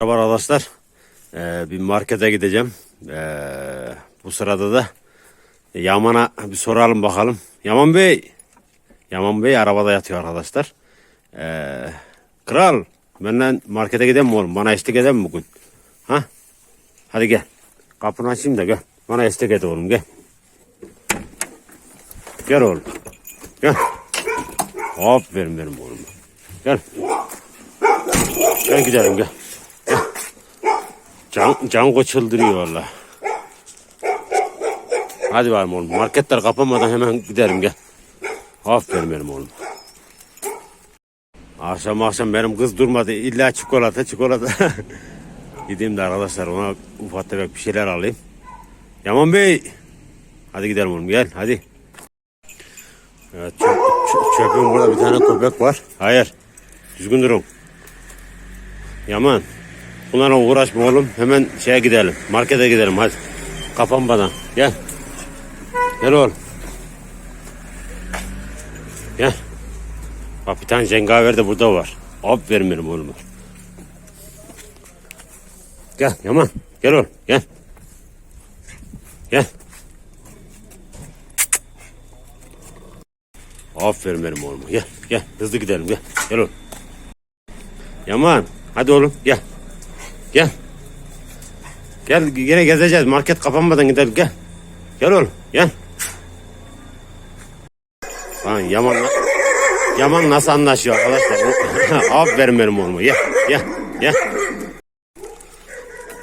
Merhaba arkadaşlar. Ee, bir markete gideceğim. Ee, bu sırada da Yaman'a bir soralım bakalım. Yaman Bey. Yaman Bey arabada yatıyor arkadaşlar. Ee, kral benden markete gidelim mi oğlum? Bana eşlik edelim mi bugün? Ha? Hadi gel. Kapını açayım da gel. Bana eşlik et oğlum gel. Gel oğlum. Gel. Aferin benim oğlum. Gel. Gel gidelim gel. Can, Cango çıldırıyor valla. Hadi bakalım oğlum. Marketler kapanmadan hemen giderim gel. Aferin benim oğlum. Akşam akşam benim kız durmadı. İlla çikolata çikolata. Gideyim de arkadaşlar ona ufak tefek bir şeyler alayım. Yaman Bey. Hadi gidelim oğlum gel hadi. Evet çöp, çö- çöpün burada bir tane köpek var. Hayır. Düzgün durun. Yaman. Bunlara uğraşma oğlum. Hemen şeye gidelim. Markete gidelim hadi. Kapanmadan. Gel. Gel oğlum. Gel. Bak bir tane cengaver de burada var. Aferin benim oğlum. Gel Yaman. Gel oğlum. Gel. Gel. Aferin benim oğlum. Gel. Gel. Hızlı gidelim. Gel. Gel oğlum. Yaman. Hadi oğlum. Gel. Gel. Gel yine gezeceğiz. Market kapanmadan gidelim. Gel. Gel oğlum. Gel. Lan Yaman Yaman nasıl anlaşıyor arkadaşlar? Aferin benim oğluma. Gel. Gel. Gel.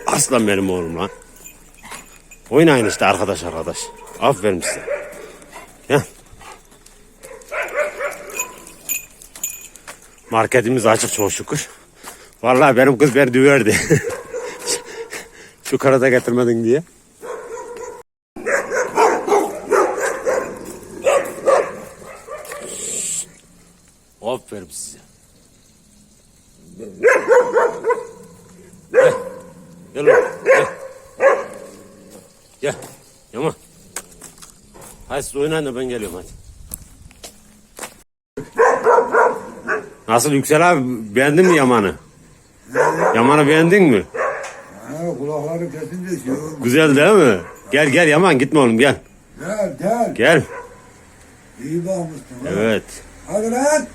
Aslan benim oğlum lan. Oynayın işte arkadaş arkadaş. Aferin size. Gel. Marketimiz açık çok şükür. Vallahi benim kız beni düverdi. Şu karada getirmedin diye. Aferin size. Gel. Gel. Gel. Gel. Yaman. Hadi siz oynayın da ben geliyorum hadi. Nasıl Yüksel abi beğendin mi Yaman'ı? Yaman'ı beğendin mi? Ha, kulakları kesince şey olmuş. Güzel değil mi? Gel gel Yaman gitme oğlum gel. Gel gel. Gel. İyi bakmışsın. ha. Evet. Hadi lan.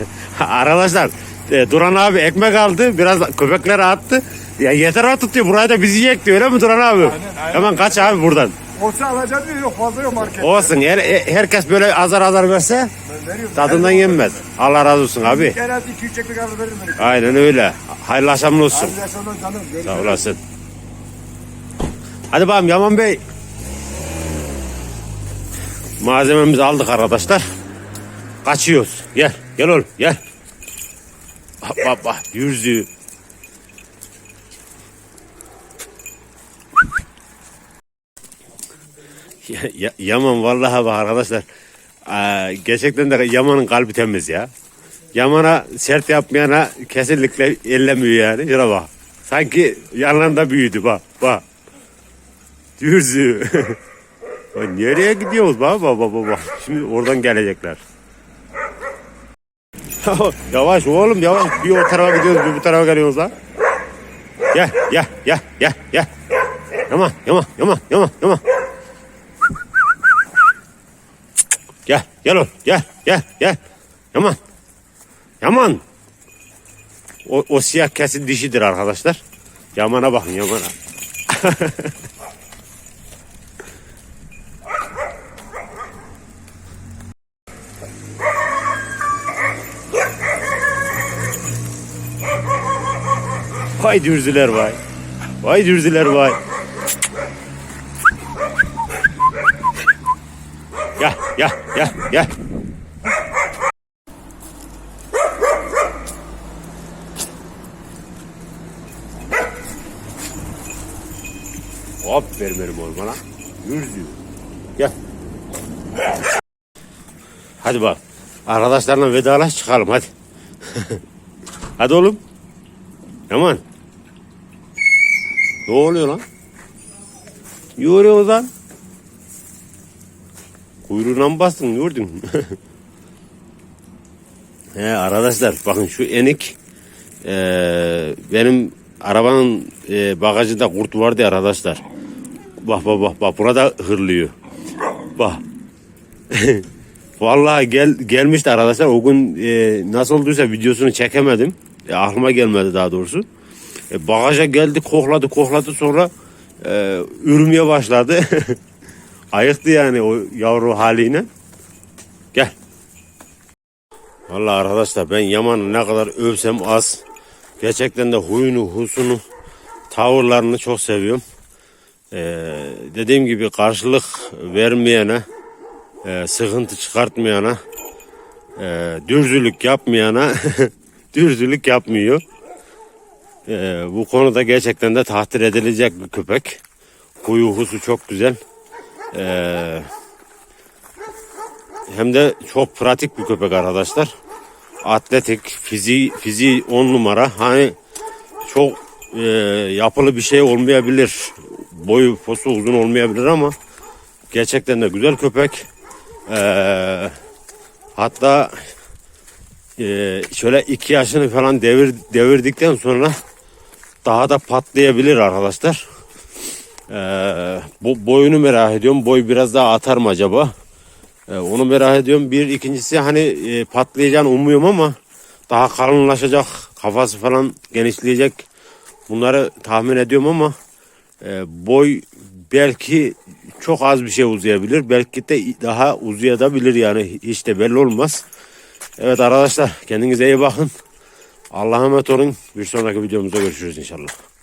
Arkadaşlar e, Duran abi ekmek aldı biraz da köpeklere attı. Ya yeter artık diyor burayı da bizi yiyek diyor öyle mi Duran abi? aynen. Hemen kaç abi buradan. Olsa alacağım diyor yok fazla yok market. Olsun her, herkes böyle azar azar verse Ben veriyorum. tadından yenmez. Allah razı olsun abi. En az 2-3 çekmek alır veririm ben. Aynen öyle. Hayırlı akşamlar olsun. Hadi yaşamdan canım. Görüşürüz. Sağ olasın. Hadi bakalım Yaman Bey. Malzememizi aldık arkadaşlar. Kaçıyoruz. Gel. Gel oğlum gel. Bak bak bak. Yüzü. Ya, ya- Yaman vallahi bak arkadaşlar. Aa, gerçekten de Yaman'ın kalbi temiz ya. Yaman'a sert yapmayana kesinlikle ellemiyor yani. Şuna bak. Sanki yanlarında büyüdü bak. Bak. Lan Nereye gidiyoruz bak bak bak. bak. Şimdi oradan gelecekler. yavaş oğlum yavaş. Bir o tarafa gidiyoruz bir bu tarafa geliyoruz lan. Gel gel gel gel gel. Yaman yaman yaman yaman yaman. Gel gel oğlum gel gel gel. Yaman. Yaman. O, o siyah kesin dişidir arkadaşlar. Yamana bakın yamana. Vay dürzüler vay. Vay dürzüler vay. Gel gel gel benim oğlum bana. Yürü diyor. Gel. Hadi bak. Arkadaşlarla vedalaş çıkalım hadi. hadi oğlum. Yaman. Ne oluyor lan? Ne oluyor lan? Kuyruğuna mı bastın gördün mü? He, arkadaşlar bakın şu enik eee, benim arabanın eee, bagajında kurt vardı arkadaşlar. Bak bak bak bak burada hırlıyor. Bak. Vallahi gel gelmişti arkadaşlar. O gün eee, nasıl olduysa videosunu çekemedim. E, aklıma gelmedi daha doğrusu. E, bagaja geldi kokladı kokladı sonra eee ürümeye başladı. Ayıktı yani o yavru haliyle. Gel. Vallahi arkadaşlar ben Yaman'ı ne kadar övsem az. Gerçekten de huyunu, husunu, tavırlarını çok seviyorum. Ee, dediğim gibi karşılık vermeyene, e, sıkıntı çıkartmayana, e, dürzülük yapmayana dürzülük yapmıyor. Ee, bu konuda gerçekten de takdir edilecek bir köpek. Huyu husu çok güzel. Ee, hem de çok pratik bir köpek arkadaşlar. Atletik, fiziği, fiziği on numara. Hani çok e, yapılı bir şey olmayabilir. Boyu posu uzun olmayabilir ama gerçekten de güzel köpek. Ee, hatta e, şöyle iki yaşını falan devir devirdikten sonra daha da patlayabilir arkadaşlar. Ee, bu boyunu merak ediyorum. Boy biraz daha atar mı acaba? Ee, onu merak ediyorum. Bir ikincisi hani e, patlayacağını umuyorum ama daha kalınlaşacak. Kafası falan genişleyecek. Bunları tahmin ediyorum ama e, boy belki çok az bir şey uzayabilir. Belki de daha uzayabilir yani hiç de belli olmaz. Evet arkadaşlar kendinize iyi bakın. Allah'a emanet olun. Bir sonraki videomuzda görüşürüz inşallah.